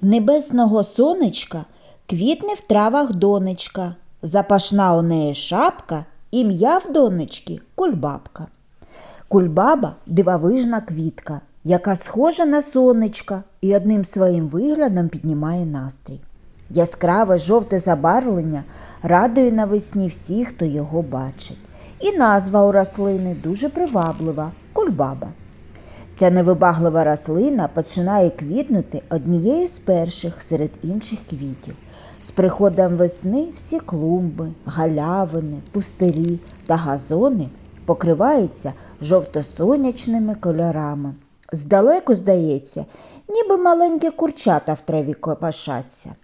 В небесного сонечка квітне в травах донечка, запашна у неї шапка, ім'я в донечки кульбабка. Кульбаба дивовижна квітка, яка схожа на сонечка і одним своїм виглядом піднімає настрій. Яскраве жовте забарвлення радує навесні всіх, хто його бачить. І назва у рослини дуже приваблива кульбаба. Ця невибаглива рослина починає квітнути однією з перших серед інших квітів. З приходом весни всі клумби, галявини, пустирі та газони покриваються жовто-сонячними кольорами. Здалеку здається, ніби маленькі курчата в траві копашаться.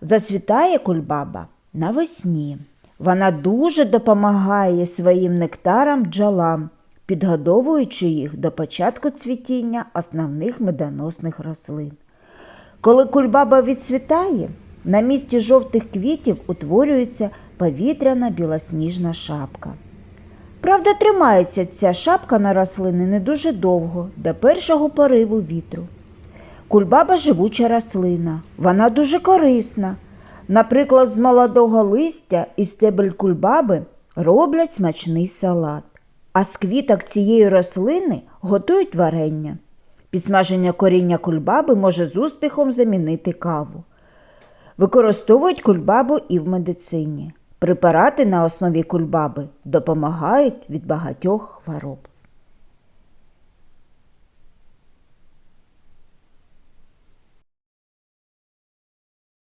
Зацвітає кульбаба навесні. Вона дуже допомагає своїм нектарам бджолам, підгодовуючи їх до початку цвітіння основних медоносних рослин. Коли кульбаба відцвітає, на місці жовтих квітів утворюється повітряна білосніжна шапка. Правда, тримається ця шапка на рослини не дуже довго, до першого пориву вітру. Кульбаба живуча рослина, вона дуже корисна. Наприклад, з молодого листя і стебель кульбаби роблять смачний салат, а з квіток цієї рослини готують варення. Підсмаження коріння кульбаби може з успіхом замінити каву. Використовують кульбабу і в медицині. Препарати на основі кульбаби допомагають від багатьох хвороб.